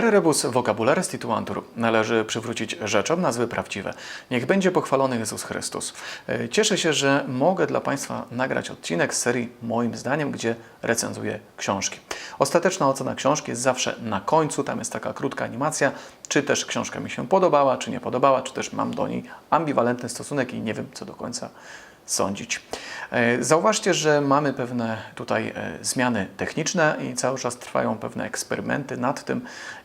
Vere rebus vocabularis tituantur należy przywrócić rzeczom nazwy prawdziwe. Niech będzie pochwalony Jezus Chrystus. E, Cieszę się, że mogę dla Państwa nagrać odcinek z serii moim zdaniem, gdzie recenzuję książki. Ostateczna ocena książki jest zawsze na końcu, tam jest taka krótka animacja, czy też książka mi się podobała, czy nie podobała, czy też mam do niej ambiwalentny stosunek i nie wiem, co do końca sądzić. E, Zauważcie, że mamy pewne tutaj e, zmiany techniczne i cały czas trwają pewne eksperymenty nad tym,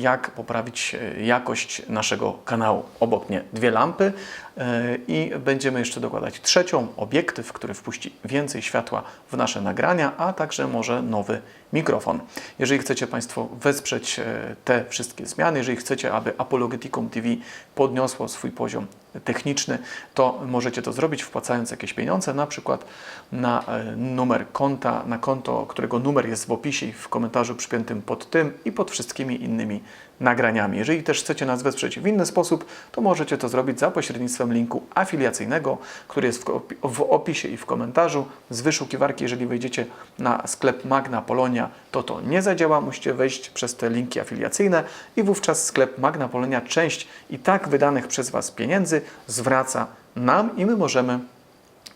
jak poprawić e, jakość naszego kanału. Obok mnie dwie lampy e, i będziemy jeszcze dokładać trzecią, obiektyw, który wpuści więcej światła w nasze nagrania, a także może nowy mikrofon. Jeżeli chcecie Państwo wesprzeć e, te wszystkie zmiany, jeżeli chcecie, aby Apologeticum TV podniosło swój poziom techniczny, to możecie to zrobić wpłacając jakieś pieniądze, na przykład na numer konta, na konto, którego numer jest w opisie i w komentarzu przypiętym pod tym i pod wszystkimi innymi nagraniami. Jeżeli też chcecie nas wesprzeć w inny sposób, to możecie to zrobić za pośrednictwem linku afiliacyjnego, który jest w opi- w opisie i w komentarzu. Z wyszukiwarki, jeżeli wejdziecie na sklep Magna Polonia, to to nie zadziała. Musicie wejść przez te linki afiliacyjne i wówczas sklep Magna Polonia część i tak wydanych przez Was pieniędzy zwraca nam i my możemy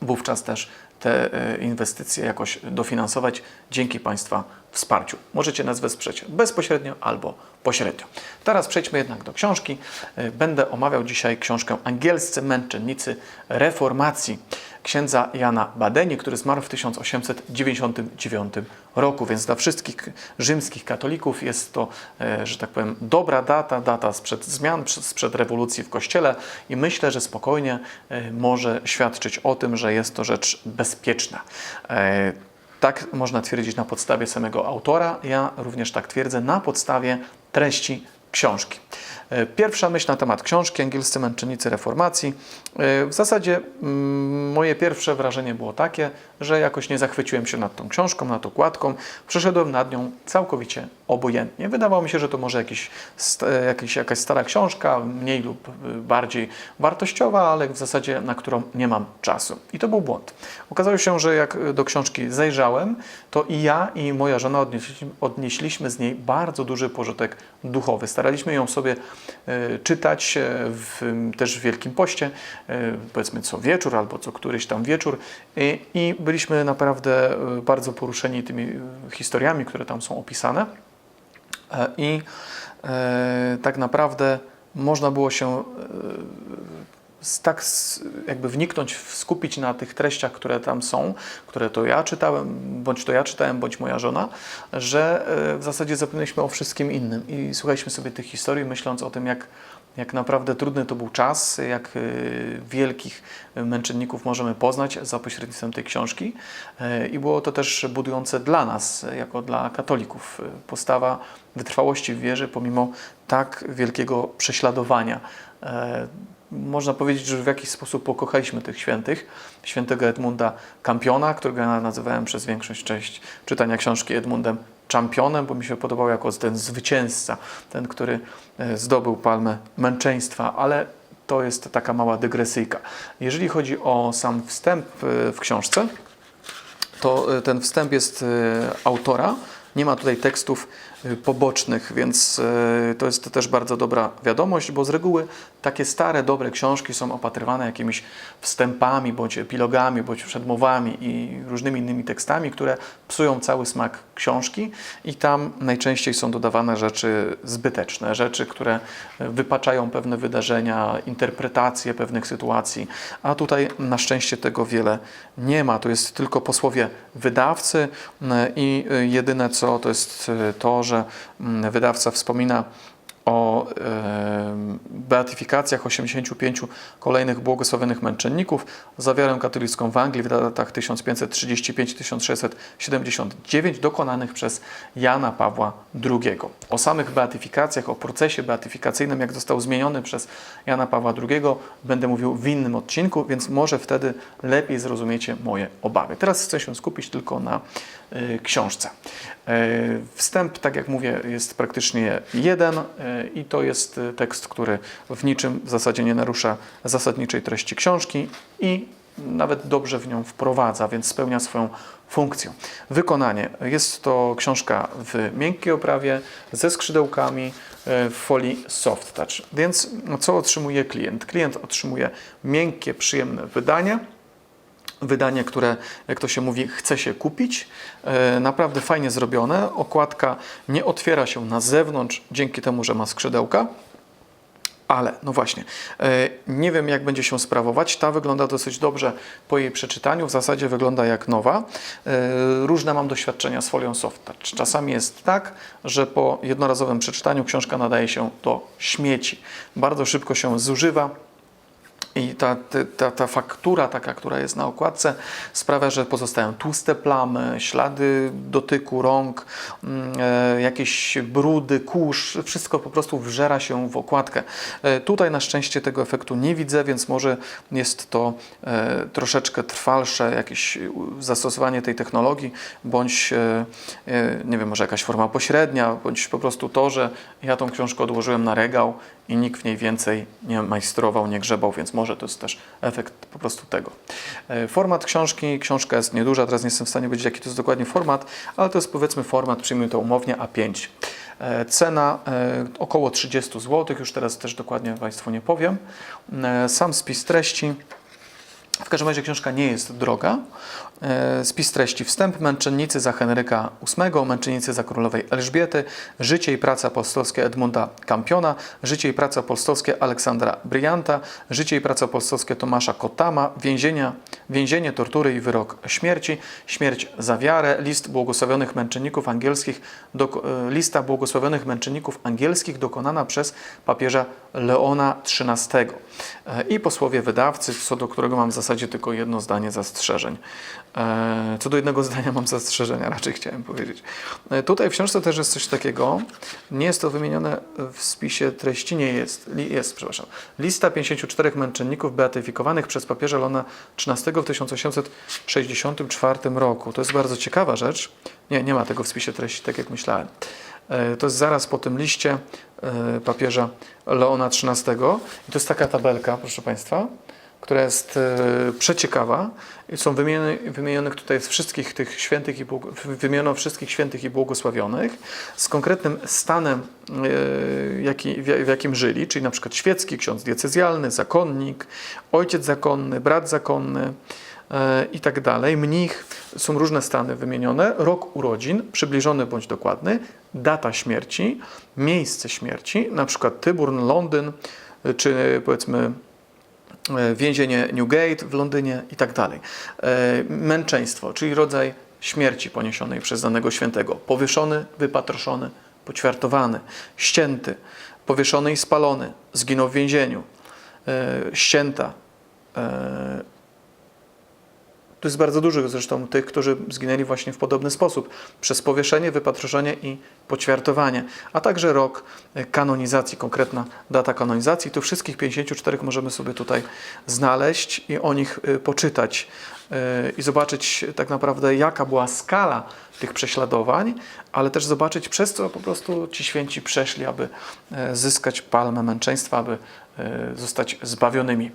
wówczas też te e, inwestycje jakoś dofinansować dzięki Państwa wsparciu. Możecie nas wesprzeć bezpośrednio albo pośrednio. Teraz przejdźmy jednak do książki. E, Będę omawiał dzisiaj książkę Angielscy męczennicy reformacji księdza Jana Badeni, który zmarł w 1899 roku, więc dla wszystkich rzymskich katolików jest to, e, że tak powiem, dobra data, data sprzed zmian, sprzed rewolucji w Kościele i myślę, że spokojnie e, może świadczyć o tym, że jest to rzecz bezpieczna. Tak można twierdzić na podstawie samego autora. Ja również tak twierdzę na podstawie treści książki. E, Pierwsza myśl na temat książki Angielscy męczennicy reformacji. E, W zasadzie mm, moje pierwsze wrażenie było takie, że jakoś nie zachwyciłem się nad tą książką, nad okładką. Przeszedłem nad nią całkowicie obojętnie. Wydawało mi się, że to może jakiś, e, jakiś, jakaś stara książka, mniej lub y, bardziej wartościowa, ale w zasadzie na którą nie mam czasu. I to był błąd. Okazało się, że jak do książki zajrzałem, to i ja, i moja żona odnieśliśmy, odnieśliśmy z niej bardzo duży pożytek duchowy. Staraliśmy ją sobie e, czytać e, w, też w Wielkim Poście, e, powiedzmy co wieczór albo co któryś tam wieczór i, i byliśmy naprawdę e, bardzo poruszeni tymi e, historiami, które tam są opisane. E, I e, tak naprawdę można było się e, tak jakby wniknąć, skupić na tych treściach, które tam są, które to ja czytałem, bądź to ja czytałem, bądź moja żona, że w zasadzie zapomnieliśmy o wszystkim innym. I słuchaliśmy sobie tych historii, myśląc o tym, jak, jak naprawdę trudny to był czas, jak e, wielkich męczenników możemy poznać za pośrednictwem tej książki E, i było to też budujące dla nas, jako dla katolików, postawa wytrwałości w wierze pomimo tak wielkiego prześladowania. Można powiedzieć, że w jakiś sposób pokochaliśmy tych świętych. Świętego Edmunda Kampiona, którego ja nazywałem przez większość część czytania książki Edmundem Championem, bo mi się podobał jako ten zwycięzca, ten, który e, zdobył palmę męczeństwa, ale to jest taka mała dygresyjka. Jeżeli chodzi o sam wstęp e, w książce, to e, ten wstęp jest autora. Nie ma tutaj tekstów e, pobocznych, więc e, to jest też bardzo dobra wiadomość, bo z reguły takie stare, dobre książki są opatrywane jakimiś wstępami, bądź epilogami, bądź przedmowami i różnymi innymi tekstami, które psują cały smak książki i tam najczęściej są dodawane rzeczy zbyteczne, rzeczy, które wypaczają pewne wydarzenia, interpretacje pewnych sytuacji, a tutaj na szczęście tego wiele nie ma. To jest tylko posłowie wydawcy i y, jedyne co to jest y, to, że mm, wydawca wspomina o e, beatyfikacjach 85 kolejnych błogosławionych męczenników za wiarę katolicką w Anglii w latach 1535-1679 dokonanych przez Jana Pawła II. O samych beatyfikacjach, o procesie beatyfikacyjnym, jak został zmieniony przez Jana Pawła II, będę mówił w innym odcinku, więc może wtedy lepiej zrozumiecie moje obawy. Teraz chcę się skupić tylko na książce. Y, Wstęp, tak jak mówię, jest praktycznie jeden y, i to jest tekst, który w niczym w zasadzie nie narusza zasadniczej treści książki i nawet dobrze w nią wprowadza, więc spełnia swoją funkcją. Wykonanie. Jest to książka w miękkiej oprawie, ze skrzydełkami, e, w folii soft touch. Więc no, co otrzymuje klient? Klient otrzymuje miękkie, przyjemne wydanie, wydanie, które, jak to się mówi, chce się kupić. E, Naprawdę fajnie zrobione. Okładka nie otwiera się na zewnątrz dzięki temu, że ma skrzydełka. Ale, no właśnie, e, nie wiem jak będzie się sprawować. Ta wygląda dosyć dobrze po jej przeczytaniu. W zasadzie wygląda jak nowa. E, Różne mam doświadczenia z folią soft touch. Czasami jest tak, że po jednorazowym przeczytaniu książka nadaje się do śmieci. Bardzo szybko się zużywa. I ta, ta, ta faktura, taka, która jest na okładce, sprawia, że pozostają tłuste plamy, ślady dotyku rąk, mm, e, jakieś brudy, kurz, wszystko po prostu wżera się w okładkę. E, tutaj na szczęście tego efektu nie widzę, więc może jest to e, troszeczkę trwalsze jakieś zastosowanie tej technologii, bądź nie wiem, może jakaś forma pośrednia, bądź po prostu to, że ja tą książkę odłożyłem na regał i nikt w niej więcej nie majstrował, nie grzebał, więc może to jest też efekt po prostu tego. E, Format książki, książka jest nieduża, teraz nie jestem w stanie powiedzieć jaki to jest dokładnie format, ale to jest powiedzmy format, przyjmijmy to umownie A5. E, Cena e, około 30 zł, już teraz też dokładnie Państwu nie powiem. Sam spis treści. W każdym razie książka nie jest droga. E, Spis treści wstęp, męczennicy za Henryka VIII, męczennicy za królowej Elżbiety, życie i praca apostolskie Edmunda Kampiona, życie i praca apostolskie Aleksandra Bryanta, życie i praca apostolskie Tomasza Kotama, więzienia, więzienie, tortury i wyrok śmierci, śmierć za wiarę, list błogosławionych męczenników angielskich, dok, e, lista błogosławionych męczenników angielskich dokonana przez papieża Leona XIII. E, I posłowie wydawcy, co do którego mam w zasadzie tylko jedno zdanie zastrzeżeń. E, Co do jednego zdania mam zastrzeżenia, raczej chciałem powiedzieć. E, Tutaj w książce też jest coś takiego. Nie jest to wymienione w spisie treści, nie jest, jest, przepraszam. Lista 54 męczenników beatyfikowanych przez papieża Leona XIII w 1864 roku. To jest bardzo ciekawa rzecz. Nie, nie ma tego w spisie treści, tak jak myślałem. To jest zaraz po tym liście papieża Leona XIII. I to jest taka tabelka, proszę Państwa, która jest e, przeciekawa. Są wymienione, tutaj z wszystkich tych świętych i wymieniono wszystkich świętych i błogosławionych z konkretnym stanem, e, jaki, w, jakim żyli, czyli na przykład świecki, ksiądz diecezjalny, zakonnik, ojciec zakonny, brat zakonny e, i tak dalej. Mnich, są różne stany wymienione, rok urodzin, przybliżony bądź dokładny, data śmierci, miejsce śmierci, na przykład Tyburn, Londyn, e, czy powiedzmy e, więzienie Newgate w Londynie i tak dalej. Męczeństwo, czyli rodzaj śmierci poniesionej przez danego świętego. Powieszony, wypatroszony, poćwiartowany, ścięty, powieszony i spalony, zginął w więzieniu, ścięta. Tu jest bardzo dużo zresztą tych, którzy zginęli właśnie w podobny sposób, przez powieszenie, wypatroszenie i poćwiartowanie, a także rok kanonizacji, konkretna data kanonizacji. Tu wszystkich 54 możemy sobie tutaj znaleźć i o nich e, poczytać e, i zobaczyć tak naprawdę jaka była skala tych prześladowań, ale też zobaczyć przez co po prostu ci święci przeszli, aby e, zyskać palmę męczeństwa, aby e, zostać zbawionymi.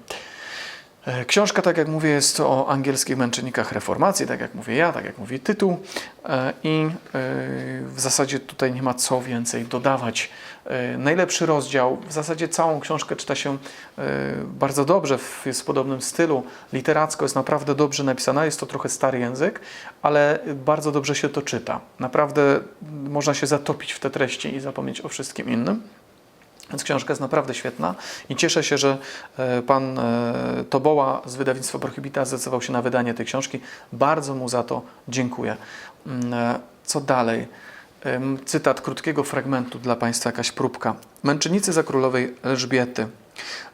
E, Książka, tak jak mówię, jest o angielskich męczennikach reformacji, tak jak mówię ja, tak jak mówi tytuł E, i e, w zasadzie tutaj nie ma co więcej dodawać. Najlepszy rozdział, w zasadzie całą książkę czyta się bardzo dobrze, jest w podobnym stylu, literacko jest naprawdę dobrze napisana, jest to trochę stary język, ale bardzo dobrze się to czyta. Naprawdę można się zatopić w te treści i zapomnieć o wszystkim innym. Więc książka jest naprawdę świetna i cieszę się, że e, pan e, Toboła z wydawnictwa Prohibita zdecydował się na wydanie tej książki. Bardzo mu za to dziękuję. Mm, e, Co dalej? Cytat krótkiego fragmentu dla Państwa, jakaś próbka. Męczennicy za królowej Elżbiety.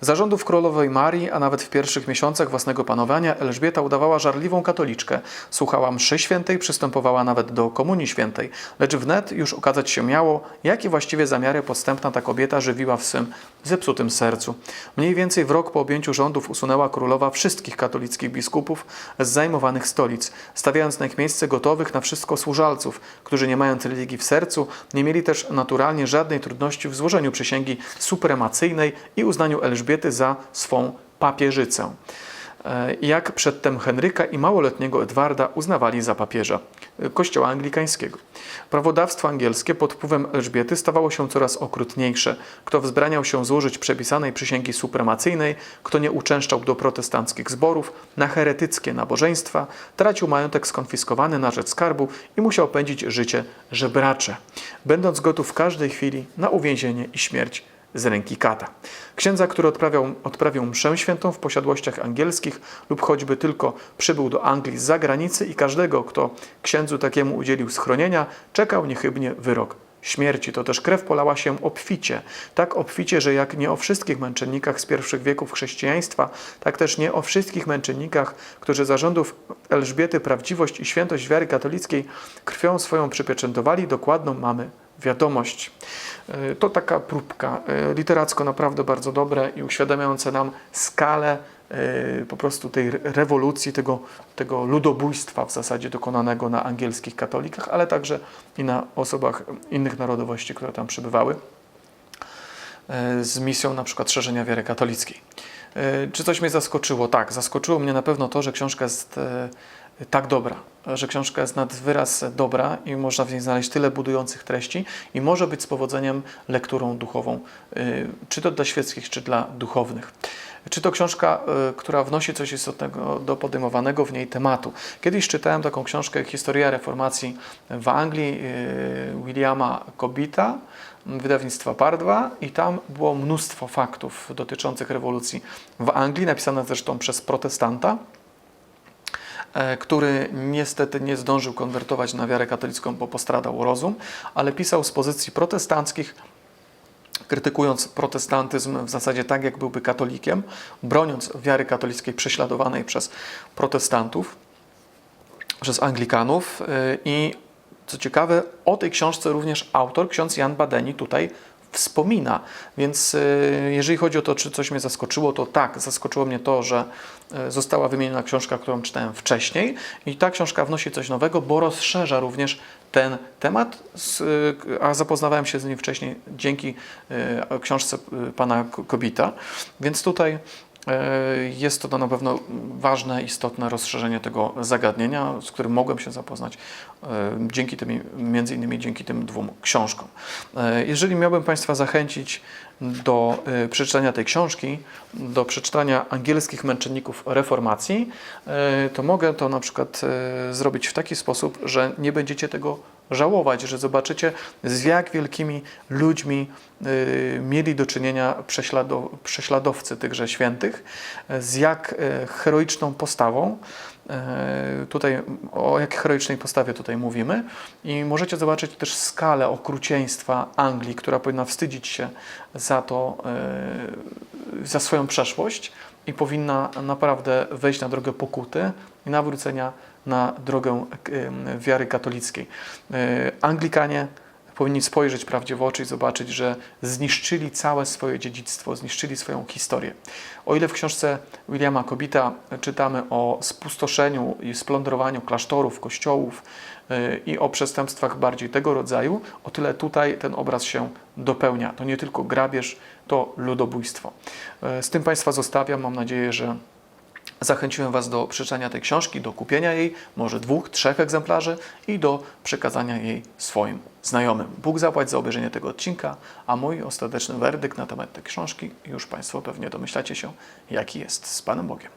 Zarządów królowej Marii, a nawet w pierwszych miesiącach własnego panowania, Elżbieta udawała żarliwą katoliczkę. Słuchała mszy świętej, przystępowała nawet do komunii świętej. Lecz wnet już okazać się miało, jakie właściwie zamiary podstępna ta kobieta żywiła w swym zepsutym sercu. Mniej więcej w rok po objęciu rządów usunęła królowa wszystkich katolickich biskupów z zajmowanych stolic, stawiając na ich miejsce gotowych na wszystko służalców, którzy nie mając religii w sercu, nie mieli też naturalnie żadnej trudności w złożeniu przysięgi supremacyjnej i uznaniu Elżbiety za swą papieżycę. e, jak przedtem Henryka i małoletniego Edwarda uznawali za papieża e, kościoła anglikańskiego. Prawodawstwo angielskie pod wpływem Elżbiety stawało się coraz okrutniejsze. Kto wzbraniał się złożyć przepisanej przysięgi supremacyjnej, kto nie uczęszczał do protestanckich zborów, na heretyckie nabożeństwa, tracił majątek skonfiskowany na rzecz skarbu i musiał pędzić życie żebracze, będąc gotów w każdej chwili na uwięzienie i śmierć z ręki kata. Księdza, który odprawiał, odprawił mszę świętą w posiadłościach angielskich lub choćby tylko przybył do Anglii z zagranicy i każdego, kto księdzu takiemu udzielił schronienia, czekał niechybnie wyrok śmierci. To też krew polała się obficie. Tak obficie, że jak nie o wszystkich męczennikach z pierwszych wieków chrześcijaństwa, tak też nie o wszystkich męczennikach, którzy zarządów Elżbiety prawdziwość i świętość wiary katolickiej krwią swoją przypieczętowali, dokładną mamy wiadomość. E, To taka próbka, e, literacko naprawdę bardzo dobre i uświadamiające nam skalę e, po prostu tej rewolucji, tego, tego ludobójstwa w zasadzie dokonanego na angielskich katolikach, ale także i na osobach innych narodowości, które tam przybywały z misją na przykład szerzenia wiary katolickiej. Czy coś mnie zaskoczyło? Tak, zaskoczyło mnie na pewno to, że książka jest tak dobra, że książka jest nad wyraz dobra i można w niej znaleźć tyle budujących treści i może być z powodzeniem lekturą duchową, y, czy to dla świeckich, czy dla duchownych. Czy to książka, y, która wnosi coś istotnego do podejmowanego w niej tematu. Kiedyś czytałem taką książkę Historia Reformacji w Anglii y, Williama Kobita, wydawnictwa Pardwa i tam było mnóstwo faktów dotyczących rewolucji w Anglii, napisane zresztą przez protestanta który niestety nie zdążył konwertować na wiarę katolicką, bo postradał rozum, ale pisał z pozycji protestanckich, krytykując protestantyzm w zasadzie tak, jak byłby katolikiem, broniąc wiary katolickiej prześladowanej przez protestantów, przez Anglikanów. e, I co ciekawe, o tej książce również autor, ksiądz Jan Badeni, tutaj wspomina. Więc y, jeżeli chodzi o to, czy coś mnie zaskoczyło, to tak, zaskoczyło mnie to, że y, została wymieniona książka, którą czytałem wcześniej i ta książka wnosi coś nowego, bo rozszerza również ten temat, y, a zapoznawałem się z nim wcześniej dzięki książce pana Kobita, więc tutaj jest to na pewno ważne, istotne rozszerzenie tego zagadnienia, z którym mogłem się zapoznać dzięki tym, między innymi dzięki tym dwóm książkom. E, Jeżeli miałbym Państwa zachęcić do e, przeczytania tej książki, do przeczytania angielskich męczenników reformacji, e, to mogę to na przykład e, zrobić w taki sposób, że nie będziecie tego żałować, że zobaczycie z jak wielkimi ludźmi mieli do czynienia prześlado, prześladowcy tychże świętych, z jak heroiczną postawą. Y, Tutaj o jak heroicznej postawie tutaj mówimy i możecie zobaczyć też skalę okrucieństwa Anglii, która powinna wstydzić się za to, y, za swoją przeszłość i powinna naprawdę wejść na drogę pokuty i nawrócenia na drogę e, wiary katolickiej. E, Anglikanie powinni spojrzeć prawdzie w oczy i zobaczyć, że zniszczyli całe swoje dziedzictwo, zniszczyli swoją historię. O ile w książce Williama Kobita czytamy o spustoszeniu i splądrowaniu klasztorów, kościołów e, i o przestępstwach bardziej tego rodzaju, o tyle tutaj ten obraz się dopełnia. To nie tylko grabież, to ludobójstwo. E, Z tym Państwa zostawiam. Mam nadzieję, że Zachęciłem Was do przeczytania tej książki, do kupienia jej, może dwóch, trzech egzemplarzy i do przekazania jej swoim znajomym. Bóg zapłać za obejrzenie tego odcinka, a mój ostateczny werdykt na temat tej książki już Państwo pewnie domyślacie się, jaki jest z Panem Bogiem.